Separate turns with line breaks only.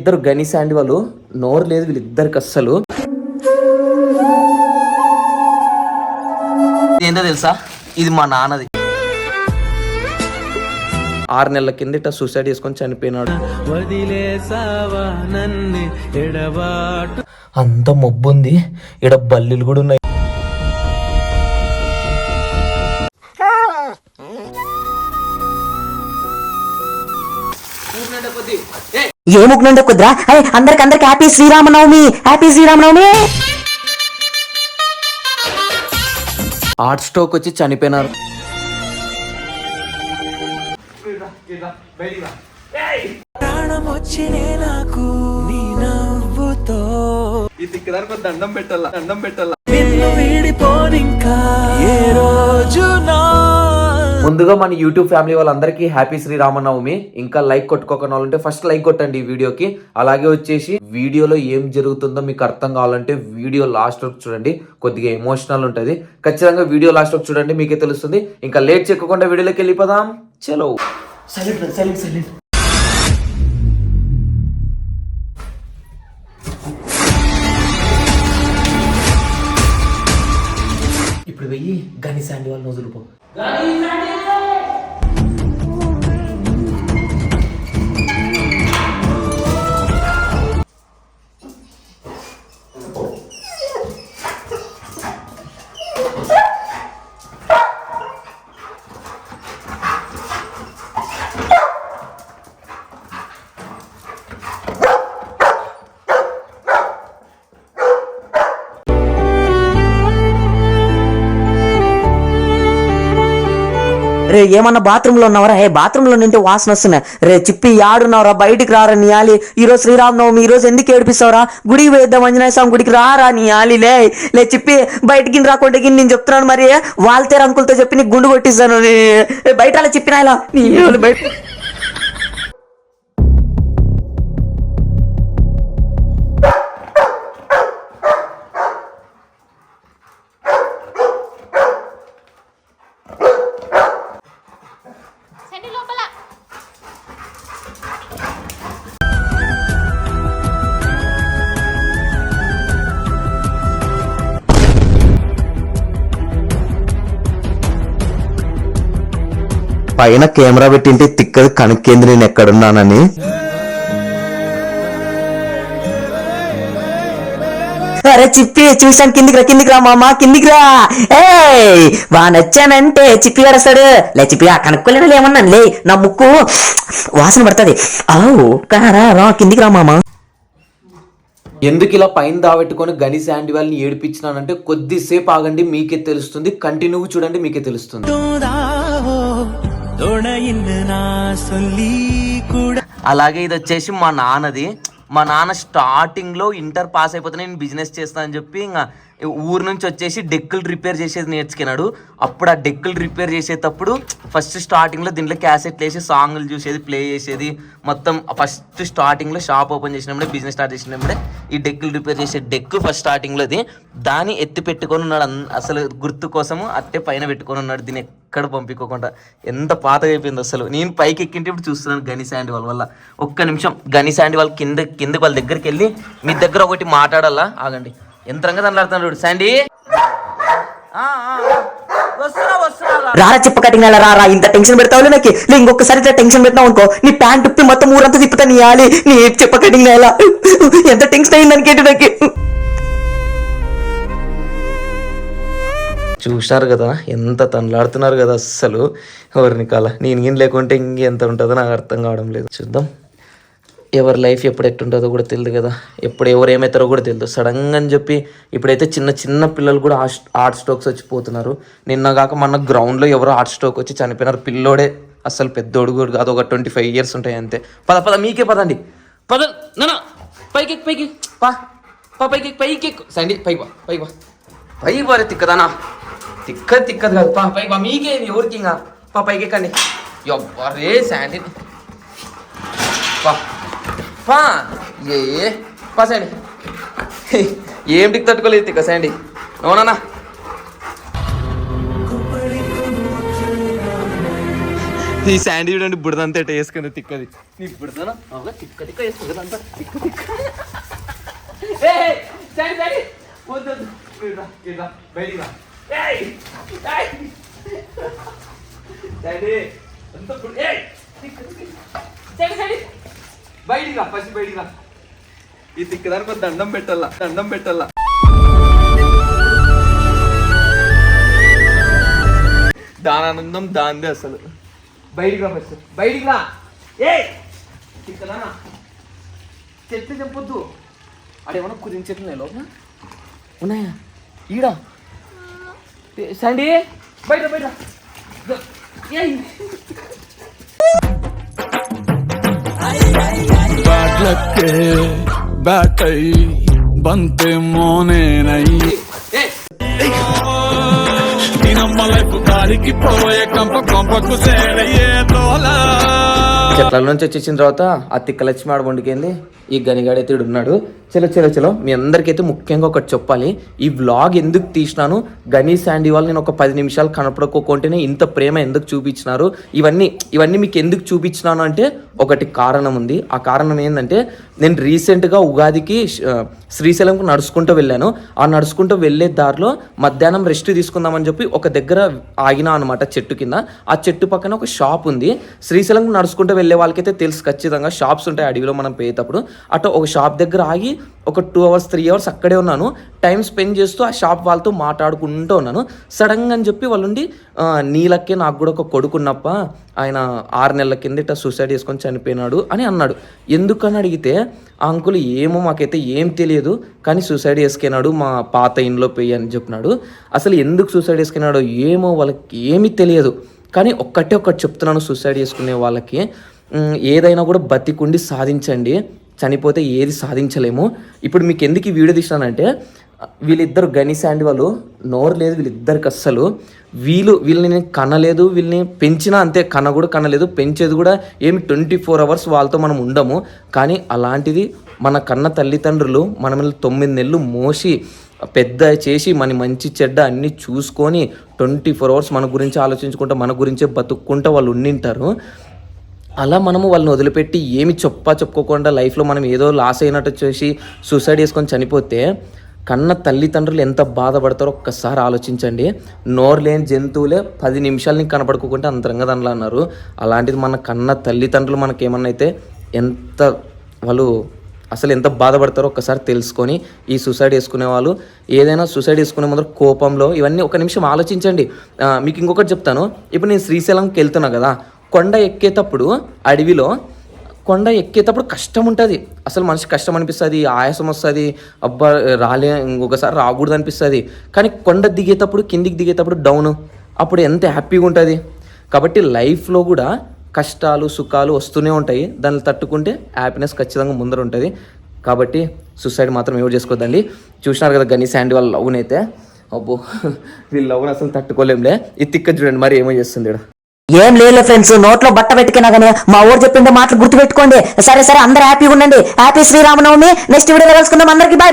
వీళ్ళిద్దరు గణేష్ అండి వాళ్ళు నోరు లేదు వీళ్ళిద్దరికి అస్సలు. ఏందో తెలుసా? ఇది మా నాన్నది. ఆరు నెలల కిందట సూసైడ్ చేసుకొని చనిపోయినాడు. అంత మబ్బుంది. ఇక్కడ కూడా ఉన్నాయి.
ఏ ముగ్గునండి కుదరా అరే అందరికి అందరికి happy Sri Rama Navami happy Sri Rama Navami.
Heart stroke వచ్చి చనిపోయినారు.
ఈ తిక్కదానికి ఒక దండం పెట్టాల? దండం పెట్టాల?
ఏ రోజు నా
ముందుగా మన యూట్యూబ్ ఫ్యామిలీ వాళ్ళందరికీ హ్యాపీ శ్రీరామనవమి ఇంకా లైక్ కొట్టుకోకుండా వాళ్ళంటే ఫస్ట్ లైక్ కొట్టండి ఈ వీడియోకి. అలాగే వచ్చేసి వీడియోలో ఏం జరుగుతుందో మీకు అర్థం కావాలంటే వీడియో లాస్ట్ వరకు చూడండి. కొద్దిగా ఎమోషనల్ ఉంటుంది. ఖచ్చితంగా వీడియో లాస్ట్ వరకు చూడండి మీకే తెలుస్తుంది. ఇంకా లేట్ చెక్కకుండా వీడియోలోకి వెళ్ళిపోదాం. చలో. సైలెంట్ సైలెంట్ సైలెంట్ ఇప్పుడు వెయ్యి గని శాండి వాళ్ళని వదులుపో
రే ఏమన్నా బాత్రూమ్లో ఉన్నావరా? హే బాత్రూమ్లో నుండి వాసన వస్తున్నాయి రే చిప్పి యాడున్నావురా బయటికి రారా నీ ఆలి ఈ రోజు శ్రీరామనవమి ఈ రోజు ఎందుకు ఏడిపిస్తావురా? గుడికి వేద్దాం ఆంజనేయ స్వామి గుడికి రారా నీ ఆలి లే. లే చిప్పి బయటికి రాకుండా నేను చెప్తున్నాను మరి. వాల్తేరు అంకులతో చెప్పి నీకు గుండు కొట్టిస్తాను. బయట అలా చెప్పినా ఇలా నీ బయట
పైన కెమెరా పెట్టింటే తిక్కది కనుక్కేంది నేను ఎక్కడున్నానని.
అరే చిప్పి చూసాను కిందికి రా కిందికి రా మామ కిందికి రా. ఏ వా నచ్చానంటే చిప్పి గడస్తాడు లే చిప్పి ఆ కనుక్కోలేనా ఏమన్నాను లే నా ముక్కు వాసన పడుతుంది. ఆవు రా రా కిందికి రా మామ.
ఎందుకు ఇలా పైన దాబెట్టుకొని గని శాండి వాళ్ళని ఏడిపించినానంటే కొద్దిసేపు ఆగండి మీకే తెలుస్తుంది. కంటిన్యూ చూడండి మీకే తెలుస్తుంది. అలాగే ఇది వచ్చేసి మా నాన్నది. మా నాన్న స్టార్టింగ్లో ఇంటర్ పాస్ అయిపోతే నేను బిజినెస్ చేస్తానని చెప్పి ఇంకా ఊరు నుంచి వచ్చేసి డెక్కులు రిపేర్ చేసేది నేర్చుకున్నాడు. అప్పుడు ఆ డెక్కులు రిపేర్ చేసేటప్పుడు ఫస్ట్ స్టార్టింగ్లో దీంట్లో క్యాసెట్లు వేసి సాంగ్లు చూసేది ప్లే చేసేది. మొత్తం ఫస్ట్ స్టార్టింగ్లో షాప్ ఓపెన్ చేసినప్పుడే బిజినెస్ స్టార్ట్ చేసినప్పుడే ఈ డెక్కులు రిపేర్ చేసే డెక్ ఫస్ట్ స్టార్టింగ్లోది దాన్ని ఎత్తి పెట్టుకొని ఉన్నాడు. అన్- అసలు గుర్తు కోసము అట్టే పైన పెట్టుకొని ఉన్నాడు. దీన్ని ఎక్కడ పంపించుకోకుండా. ఎంత పాతగా అయిపోయింది అసలు. నేను పైకి ఎక్కింటే ఇప్పుడు చూస్తున్నాను గని శాండి వాళ్ళ వల్ల. ఒక్క నిమిషం. గని శాండి వాళ్ళ కింద కిందకి వాళ్ళ దగ్గరికి వెళ్ళి మీ దగ్గర ఒకటి మాట్లాడాలా? ఆగండి. యంత్రంగా దండాడుతున్నాడు శాండీ? ఆ, ఆ, ఆ. వస్తున్నా వస్తున్నా
రారా చిప్ప కటింగ్ రా రా ఇంత టెన్షన్ పెడతావులే నాకు. లే ఇంకొకసారి ఇట్లా టెన్షన్ పెట్టినావు అనుకో నీ ప్యాంట్ ఉప్పి మొత్తం ఊరంతా తిప్పుతా నీ ఆలి. నీ చిప్ప కటింగ్ ఎలా ఎంత టెన్షన్ అయింది అనుకేంటి నాకు.
చూసినారు కదా ఎంత తనలాడుతున్నారు కదా అస్సలు. ఎవరిని కాల నేను ఏం లేకుంటే ఇంకెంత ఉంటుందో నాకు అర్థం కావడం లేదు. చూద్దాం. ఎవరి లైఫ్ ఎప్పుడు ఎట్టుంటుందో కూడా తెలియదు కదా. ఎప్పుడు ఎవరు ఏమవుతారో కూడా తెలియదు సడన్గా అని చెప్పి ఇప్పుడైతే చిన్న చిన్న పిల్లలు కూడా హార్ట్ స్ట్రోక్స్ వచ్చి పోతున్నారు. నిన్న కాక మన గ్రౌండ్లో ఎవరో హార్ట్ స్ట్రోక్ వచ్చి చనిపోయినారు. పిల్లోడే అసలు పెద్దోడు కూడా కాదు ఒక ట్వంటీ ఫైవ్ ఇయర్స్ ఉంటాయి అంతే. పద పద మీకే పదండి. పద నా పైకి పైకి పా పా పైకి పైకి ఎక్కు. సండి పైకి పా పైకి పా. పైకి పోరే తిక్కదానా. తిక్క తిక్కదు కాదు. పా పైకి మీకే ఎవరికి ఇంకా. పా పైకి ఎక్కండి. ఎవ్వరే శాండీ పా. పా. ఏ పా శాండీ. ఏం టిక్ తట్టుకోలేదు తిక్క శాండీ. అవునా ఈ శాండీ చూడండి బుడదంతా ఎట్ట వేసుకుంది తిక్కది. నీ బుడదనా అవునా తిక్క తిక్క వేసుకుంది అంతా తిక్క తిక్క. బయటికి రా. బయటికి రా ఫస్ట్ బయటికి రా.
ఈ తిక్కదానికి ఒక దండం పెట్టాలా? దండం పెట్టాలా?
దాని ఆనందం దాందే అసలు. బయటికి రా ఫస్ట్ బయటికి రా. ఏ తిక్కదానా చెట్లు చెప్పొద్దు అడేమన్నా కుదించి చెట్లు ఉన్నాయి లోపల? ఉన్నాయా? ఈడా? ఏ, శాండీ బయట బయట. ద-
లక్కే బ్యాట్ అయ్యి బంతే మోనేనయ్యి లైఫ్ పోయే కంప కొంపకు సేరయ్యే
చెట్ల నుంచి వచ్చేసిన తర్వాత ఆ తిక్క లక్ష్మి ఆడ వండుకేంది? ఈ గనిగాడైతే ఉన్నాడు. చలో చలో చలో. మీ అందరికైతే ముఖ్యంగా ఒకటి చెప్పాలి. ఈ వ్లాగ్ ఎందుకు తీసినాను? గనీ శాండీ వాళ్ళు నేను ఒక పది నిమిషాలు కనపడకోకుంటేనే ఇంత ప్రేమ ఎందుకు చూపించినారు? ఇవన్నీ ఇవన్నీ మీకు ఎందుకు చూపించినాను అంటే ఒకటి కారణం ఉంది. ఆ కారణం ఏంటంటే నేను రీసెంట్గా ఉగాదికి శ్రీశైలంకు నడుచుకుంటూ వెళ్ళాను. ఆ నడుచుకుంటూ వెళ్ళే దారిలో మధ్యాహ్నం రెస్ట్ తీసుకుందామని చెప్పి ఒక దగ్గర ఆగినా అనమాట చెట్టు కింద. ఆ చెట్టు పక్కన ఒక షాప్ ఉంది. శ్రీశైలంకు నడుచుకుంటూ వెళ్ళే వాళ్ళకైతే తెలుసు ఖచ్చితంగా. షాప్స్ ఉంటాయి అడవిలో మనం పోయేటప్పుడు. అటు ఒక షాప్ దగ్గర ఆగి ఒక టూ అవర్స్ త్రీ అవర్స్ అక్కడే ఉన్నాను. టైం స్పెండ్ చేస్తూ ఆ షాప్ వాళ్ళతో మాట్లాడుకుంటూ ఉన్నాను. సడన్గా అని చెప్పి వాళ్ళుండి "ఆ, నీలకే నాకు కూడా ఒక కొడుకున్నప్ప. ఆయన ఆరు నెలల కింద ఇట్లా సూసైడ్ చేసుకొని చనిపోయినాడు అని అన్నాడు. ఎందుకని అడిగితే ఆ అంకుల్ ఏమో మాకైతే ఏం తెలియదు కానీ సూసైడ్ చేసుకున్నాడు మా పాత ఇంట్లో పోయి అని చెప్పినాడు. అసలు ఎందుకు సూసైడ్ చేసుకున్నాడో ఏమో వాళ్ళకి ఏమీ తెలియదు. కానీ ఒక్కటే ఒక్కటి చెప్తున్నాను సూసైడ్ చేసుకునే వాళ్ళకి. ఏదైనా కూడా బతికుండి సాధించండి. చనిపోతే ఏది సాధించలేము. ఇప్పుడు మీకు ఎందుకు ఈ వీడియో తీసినానంటే వీళ్ళిద్దరు గని శాండ్ వాళ్ళు నోరు లేదు వీళ్ళిద్దరికి అస్సలు. వీళ్ళు వీళ్ళని నేను కనలేదు వీళ్ళని పెంచినా అంతే కన కూడా కనలేదు పెంచేది కూడా ఏమి ట్వంటీ ఫోర్ అవర్స్ వాళ్ళతో మనం ఉండము. కానీ అలాంటిది మన కన్న తల్లిదండ్రులు మనల్ని తొమ్మిది నెలలు మోసి పెద్ద చేసి మన మంచి చెడ్డ అన్నీ చూసుకొని ట్వంటీ ఫోర్ అవర్స్ మన గురించి ఆలోచించుకుంటూ మన గురించే బతుక్కుంటూ వాళ్ళు ఉండింటారు. అలా మనము వాళ్ళని వదిలిపెట్టి ఏమి చొప్పా చెప్పుకోకుండా లైఫ్లో మనం ఏదో లాస్ అయినట్టు చేసి సూసైడ్ చేసుకొని చనిపోతే కన్న తల్లిదండ్రులు ఎంత బాధపడతారో ఒక్కసారి ఆలోచించండి. నోరు లేని జంతువులే పది నిమిషాలని కనపడుకోకుంటే అంతరంగా దానిలో అన్నారు. అలాంటిది మన కన్న తల్లిదండ్రులు మనకేమన్నా అయితే ఎంత వాళ్ళు అసలు ఎంత బాధపడతారో ఒక్కసారి తెలుసుకొని ఈ సూసైడ్ చేసుకునే వాళ్ళు ఏదైనా సూసైడ్ చేసుకునే ముందర కోపంలో ఇవన్నీ ఒక నిమిషం ఆలోచించండి. మీకు ఇంకొకటి చెప్తాను. ఇప్పుడు నేను శ్రీశైలంకి వెళ్తున్నా కదా కొండ ఎక్కేటప్పుడు అడవిలో కొండ ఎక్కేటప్పుడు కష్టం ఉంటుంది. అసలు మనిషి కష్టం అనిపిస్తుంది ఆయాసం వస్తుంది అబ్బా రాలే ఇంకొకసారి రాకూడదు అనిపిస్తుంది. కానీ కొండ దిగేటప్పుడు కిందికి దిగేటప్పుడు డౌన్ అప్పుడు ఎంత హ్యాపీగా ఉంటుంది. కాబట్టి లైఫ్లో కూడా కష్టాలు సుఖాలు వస్తూనే ఉంటాయి. దాన్ని తట్టుకుంటే హ్యాపీనెస్ ఖచ్చితంగా ముందర ఉంటుంది. కాబట్టి సూసైడ్ మాత్రం ఎవరు చేసుకోవద్దండి చూసినారు కదా గని శాండ్ వాళ్ళ లవ్ని అయితే అబ్బో వీళ్ళ లవ్ని అసలు తట్టుకోలేంలే. ఈ తిక్క చూడండి మరి ఏమో చేస్తుంది ఇక్కడ
ఏం లేదు ఫ్రెండ్స్ నోట్లో బట్ట పెట్టుకున్నా కానీ మా ఊరు చెప్పిండే మాటలు గుర్తుపెట్టుకోండి. సరే సరే అందరూ హ్యాపీగా ఉండండి. హ్యాపీ శ్రీరామనవమి. నెక్స్ట్ వీడియో కలుసుకుందాం. అందరికి బాయ్